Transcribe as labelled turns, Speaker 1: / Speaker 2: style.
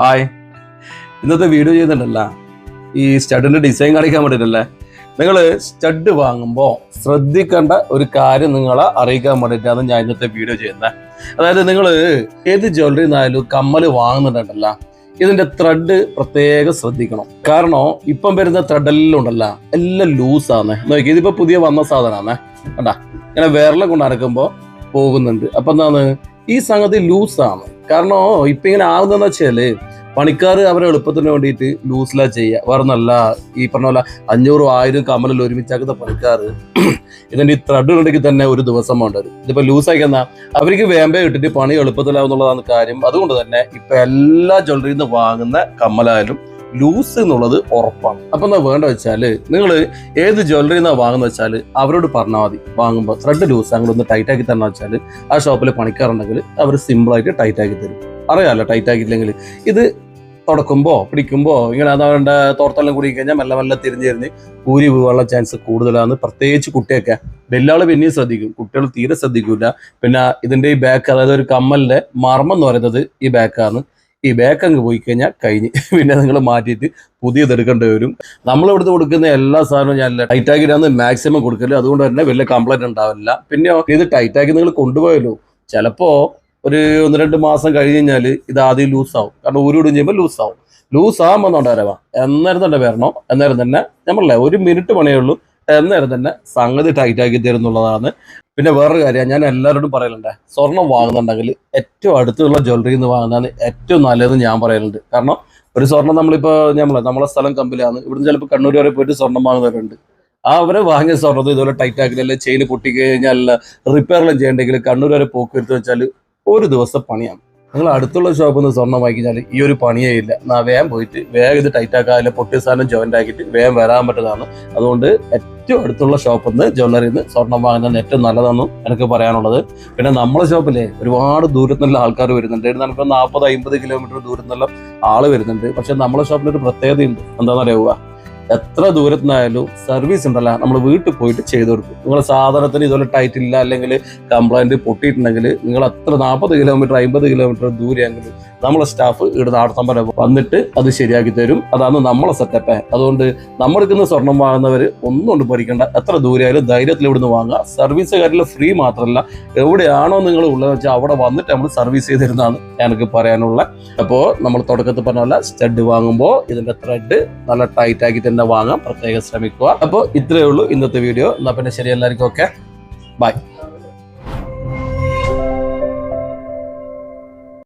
Speaker 1: Hi ഇന്നത്തെ video ചെയ്യുന്നുണ്ടല്ല ഈ സ്റ്റഡിന്റെ design കാണിക്കാൻ വേണ്ടിയിട്ടല്ലേ നിങ്ങൾ സ്റ്റഡ് വാങ്ങുമ്പോൾ ശ്രദ്ധിക്കേണ്ട ഒരു കാര്യം നിങ്ങളെ അറിയിക്കാൻ വേണ്ടിയിട്ടാണ് ഞാൻ ഇന്നത്തെ വീഡിയോ ചെയ്യുന്നത്. അതായത് നിങ്ങൾ ഏത് ജ്വല്ലറി നിന്നായാലും കമ്മൽ വാങ്ങുന്നുണ്ടല്ല. ഇതിന്റെ ത്രെഡ് പ്രത്യേകം ശ്രദ്ധിക്കണം. കാരണം ഇപ്പം വരുന്ന ത്രെഡ് എല്ലാം ഉണ്ടല്ല. എല്ലാം ലൂസാണ് നോക്കി ഇതിപ്പോ പുതിയ വന്ന സാധനമാണ് കണ്ടാ? ഇങ്ങനെ വിരലെ കൊണ്ട് അരക്കുമ്പോൾ പോകുന്നുണ്ട്. അപ്പൊ എന്താണ്? ഈ സംഗതി ലൂസാണ് കാരണം ഇപ്പൊ ഇങ്ങനെ ആകുന്നതെന്ന് വെച്ചാൽ പണിക്കാർ അവരെ എളുപ്പത്തിന് വേണ്ടിയിട്ട് ലൂസിലാ ചെയ്യുക വേറെ നല്ല ഈ പറഞ്ഞ പോലെ അഞ്ഞൂറും ആയിരം കമലിൽ ഒരുമിച്ചാക്കുന്ന പണിക്കാർ ഇതിന്റെ ഈ ത്രെഡ് ഉണ്ടെങ്കിൽ തന്നെ ഒരു ദിവസം വേണ്ടത് ഇതിപ്പോ ലൂസാക്കി എന്നാ അവർക്ക് വേമ്പേ ഇട്ടിട്ട് പണി എളുപ്പത്തിലാവുന്നുള്ളതാണ് കാര്യം. അതുകൊണ്ട് തന്നെ ഇപ്പൊ എല്ലാ ജ്വല്ലറിയിൽ നിന്ന് വാങ്ങുന്ന കമ്മലായാലും ലൂസ് എന്നുള്ളത് ഉറപ്പാണ്. അപ്പൊ എന്താ വേണ്ട വെച്ചാൽ നിങ്ങൾ ഏത് ജ്വല്ലറി എന്നാ വാങ്ങുന്ന വെച്ചാൽ അവരോട് പറഞ്ഞാൽ മതി. വാങ്ങുമ്പോൾ ത്രെഡ് ലൂസ് ഒന്ന് ടൈറ്റ് ആക്കി തരണം വെച്ചാൽ ആ ഷോപ്പിൽ പണിക്കാറുണ്ടെങ്കിൽ അവർ സിമ്പിളായിട്ട് ടൈറ്റ് ആക്കി തരും. അറിയാമല്ലോ ടൈറ്റ് ആക്കിയില്ലെങ്കിൽ ഇത് തുടക്കുമ്പോൾ പിടിക്കുമ്പോൾ ഇങ്ങനെ അതാണ്ട് തോർത്തെല്ലാം കൂടി കഴിഞ്ഞാൽ മെല്ലെ മെല്ലെ തിരിഞ്ഞ് തിരിഞ്ഞ് പൂരി പോകാനുള്ള ചാൻസ് കൂടുതലാണ് പ്രത്യേകിച്ച് കുട്ടിയൊക്കെ. വെല്ലാൾ പിന്നെയും ശ്രദ്ധിക്കും. കുട്ടികൾ തീരെ ശ്രദ്ധിക്കൂല. പിന്നെ ഇതിന്റെ ഈ ബാക്ക് അതായത് ഒരു കമ്മലിന്റെ മർമ്മം എന്ന് പറയുന്നത് ഈ ബാക്കാണ് ഈ ബാക്ക് അങ്ങ് പോയി കഴിഞ്ഞാൽ കഴിഞ്ഞ്. പിന്നെ നിങ്ങൾ മാറ്റിയിട്ട് പുതിയത് എടുക്കേണ്ടി വരും. നമ്മൾ ഇവിടുന്ന് കൊടുക്കുന്ന എല്ലാ സാധനവും ഞാൻ ടൈറ്റ് ആക്കിയിട്ടാണ് മാക്സിമം കൊടുക്കൽ. അതുകൊണ്ട് തന്നെ വലിയ കംപ്ലൈന്റ് ഉണ്ടാവില്ല. പിന്നെ ഇത് ടൈറ്റാക്കി നിങ്ങൾ കൊണ്ടുപോയല്ലോ. ചിലപ്പോൾ ഒരു ഒന്ന് രണ്ട് മാസം കഴിഞ്ഞ് കഴിഞ്ഞാൽ ഇത് ആദ്യം ലൂസ് ആവും. കാരണം ഊരിവിടും ചെയ്യുമ്പോൾ ലൂസ് ആവും. ലൂസ് ആകുമ്പോൾ ഉണ്ടാരവാ എന്നേരം തന്നെ വരണോ. എന്നേരം തന്നെ നമ്മളല്ലേ ഒരു മിനിറ്റ് പണിയേ ഉള്ളൂ. എന്നേരം തന്നെ സംഗതി ടൈറ്റ് ആക്കി തരുന്നുള്ളതാണ്. പിന്നെ വേറൊരു കാര്യം ഞാൻ എല്ലാവരോടും പറയലുണ്ട്. സ്വർണം വാങ്ങുന്നുണ്ടെങ്കിൽ ഏറ്റവും അടുത്തുള്ള ജ്വല്ലറിയിൽ നിന്ന് വാങ്ങുന്നതാണ് ഏറ്റവും നല്ലതെന്ന് ഞാൻ പറയലുണ്ട്. കാരണം ഒരു സ്വർണം നമ്മളിപ്പോൾ നമ്മളെ നമ്മളെ സ്ഥലം കമ്പിലാണ്. ഇവിടുന്ന് ചിലപ്പോൾ കണ്ണൂർ വരെ പോയിട്ട് സ്വർണം വാങ്ങുന്നവരുണ്ട്. ആ അവരെ വാങ്ങിയ സ്വർണത്തിൽ ഇതുപോലെ ടൈറ്റ് ആക്കില്ല ചെയിൻ പൊട്ടി കഴിഞ്ഞാൽ റിപ്പയറെല്ലാം ചെയ്യണ്ടെങ്കിൽ കണ്ണൂർ വരെ പോക്കെടുത്ത് വെച്ചാൽ ഒരു ദിവസം പണിയാണ്. നിങ്ങൾ അടുത്തുള്ള ഷോപ്പിൽ നിന്ന് സ്വർണം വാങ്ങിക്കഴിഞ്ഞാൽ ഈ ഒരു പണിയേ ഇല്ല. എന്നാ വേഗം പോയിട്ട് വേഗം ഇത് ടൈറ്റ് ആക്കാതെ പൊട്ടിയ സാധനം ജോയിന്റ് ആക്കിയിട്ട് വേഗം വരാൻ പറ്റുന്നതാണ്. അതുകൊണ്ട് ഏറ്റവും അടുത്തുള്ള ഷോപ്പിൽ നിന്ന് ജ്വല്ലറിയിൽ നിന്ന് സ്വർണം വാങ്ങുന്നതാണ് ഏറ്റവും നല്ലതാണെന്നും എനിക്ക് പറയാനുള്ളത്. പിന്നെ നമ്മളെ ഷോപ്പിലെ ഒരുപാട് ദൂരത്തു നിന്നുള്ള ആൾക്കാർ വരുന്നുണ്ട് നമുക്ക് നാൽപ്പത് അമ്പത് കിലോമീറ്റർ ദൂരത്തുനിന്നുള്ള ആൾ വരുന്നുണ്ട്. പക്ഷെ നമ്മളെ ഷോപ്പിൽ ഒരു പ്രത്യേകതയുണ്ട്. എന്താണെന്ന് അറിയുക എത്ര ദൂരത്തുനിന്നായാലും സർവീസ് ഉണ്ടല്ല. നമ്മൾ വീട്ടിൽ പോയിട്ട് ചെയ്തു കൊടുക്കും. നിങ്ങൾ സാധനത്തിന് ഇതുപോലെ ടൈറ്റ് ഇല്ല അല്ലെങ്കിൽ കംപ്ലൈന്റ് പൊട്ടിയിട്ടുണ്ടെങ്കിൽ നിങ്ങൾ എത്ര നാൽപ്പത് കിലോമീറ്റർ അമ്പത് കിലോമീറ്റർ ദൂരെയെങ്കിൽ നമ്മളെ സ്റ്റാഫ് ഇവിടെ നാടത്തം വരെ വന്നിട്ട് അത് ശരിയാക്കി തരും. അതാണ് നമ്മളെ സെറ്റപ്പ് അതുകൊണ്ട് നമ്മൾക്കിന്ന് സ്വർണം വാങ്ങുന്നവർ ഒന്നും കൊണ്ട് പഠിക്കേണ്ട എത്ര ദൂരെയായാലും ധൈര്യത്തിൽ ഇവിടുന്ന് വാങ്ങുക. സർവീസ് കാര്യത്തിൽ ഫ്രീ മാത്രമല്ല എവിടെയാണോ നിങ്ങൾ ഉള്ളത് വെച്ചാൽ അവിടെ വന്നിട്ട് നമ്മൾ സർവീസ് ചെയ്ത് തരുന്നതാണ് എനിക്ക് പറയാനുള്ളത്. അപ്പോൾ നമ്മൾ തുടക്കത്തിൽ പറഞ്ഞ സ്റ്റഡ് വാങ്ങുമ്പോൾ ഇതിന്റെ ത്രെഡ് നല്ല ടൈറ്റ് ആക്കി തന്നെ വാങ്ങാൻ പ്രത്യേകം ശ്രമിക്കുക. അപ്പോൾ ഇത്രയേ ഉള്ളൂ ഇന്നത്തെ വീഡിയോ. എന്നാൽ പിന്നെ ശരി എല്ലാവർക്കും ഓക്കെ ബൈ